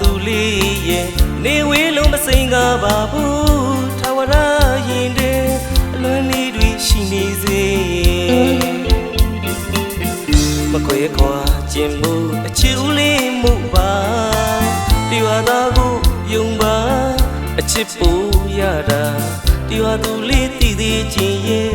သူလေးရဲ့နေဝေးလုံးမစိန်ကားပါဘူးထာဝရရင်တဲ့အလွန်လေးတွေရှိနေစေမခွေခွာခြင်းမှုအချစ်ဦးလေးမှုပါဒီဝါသာကိုယုံပါအချစ်ပူရတာဒီဝါသူလေးတည်သေးခြင်းရဲ့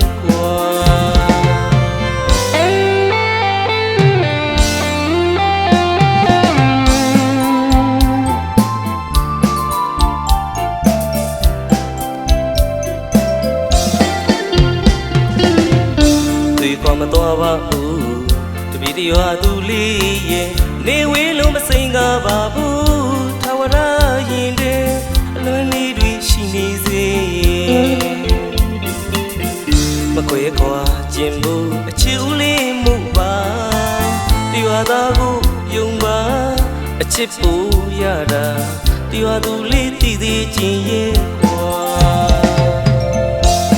ကွာသူကမတော်ပါဘူးတပီတရွာသူလေးရဲ့နေဝေးလုံးမစိန်ကားပါဘူးထာဝရရင်တဲ့အလွန်လေးတွေရှိနေစေမခွေခွာခြင်းမှုအချစ်ဦးလေးမှုပါတရွာသားကိုယုံပါအချစ်ပူရတာတရွာသူလေးတည်သေးခြင်းရဲ့ကွာ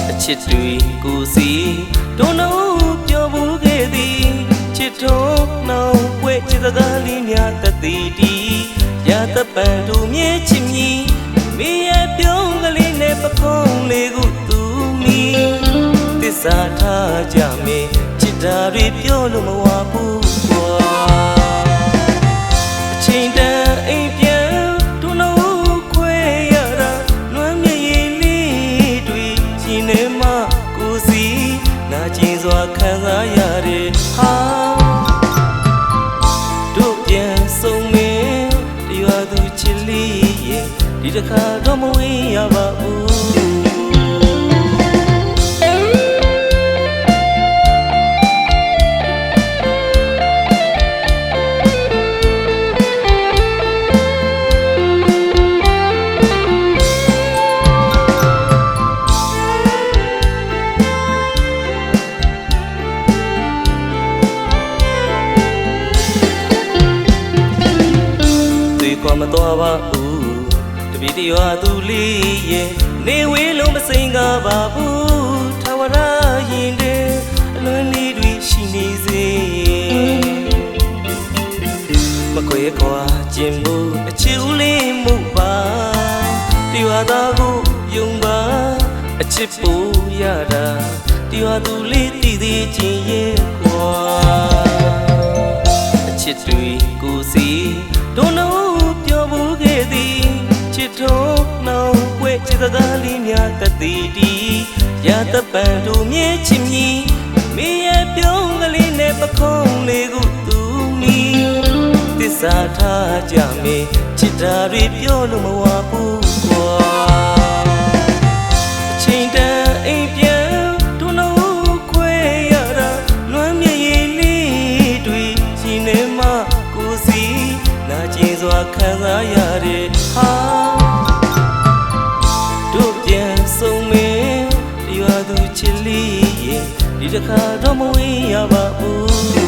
အချစ်တွေကိုစီဒုံနှုတ်ပြောဘူးခဲ့သည်ချစ်ထုံး နှောင်းပွဲချစ်စကားလေးများတသည်တီရတပန်တို့မြဲချစ်မြီမိရဲ့ပြုံးကလေးနဲ့ပခုံးလေးကိုသူမီသစ္စာထားကြမေချစ်တာတွေပြောလို့မဝဘူးကွာအချိန်တန်အိမ်ပြန်ဒုနှုတ်ခွဲရတာလွမ်းမြေရည်လေးတွေရှင်နေမှကိုယ်စီနာကျင်စွာခံစားရတဲ့ဟာ ဒီတစ်ခါတော့မဝေးရပါဘူးသူကမတော်ပါဘူး တပီတရွာသူလေးရဲ့နေဝေးလုံးမစိန်ကားပါဘူးထာဝရရင်တဲ့အလွန်လေးတွေရှိနေစေမခွေခွာခြင်းမှုအချစ်ဦးလေးမှုပါတရွာသားကိုယုံပါအချစ်ပူရတာတရွာသူလေးတည်သေးခြင်းရဲ့ကွာအချစ်တွေကိုစီဒုံနှုတ်ပြောဘူးခဲ့သည် ချစ်ထုံးနှောင်းပွဲချစ်စကားလေးများတသည်တီရတပန်တို့မြဲချစ်မြီမိရဲ့ပြုံးကလေးနဲ့ပခုံးလေးကိုသူမီသစ္စာထားကြမေချစ်တာတွေပြောလို့မဝဘူးကွာအချိန်တန်အိမ်ပြန်ဒုနှုတ်ခွဲရတာလွမ်းမြေရည်လေးတွေရှင်နေမှကိုယ်စီနာကျင်စွာခံစားရတဲ့ဟာ တစ်ခါတော့မဝေးရပါဘူး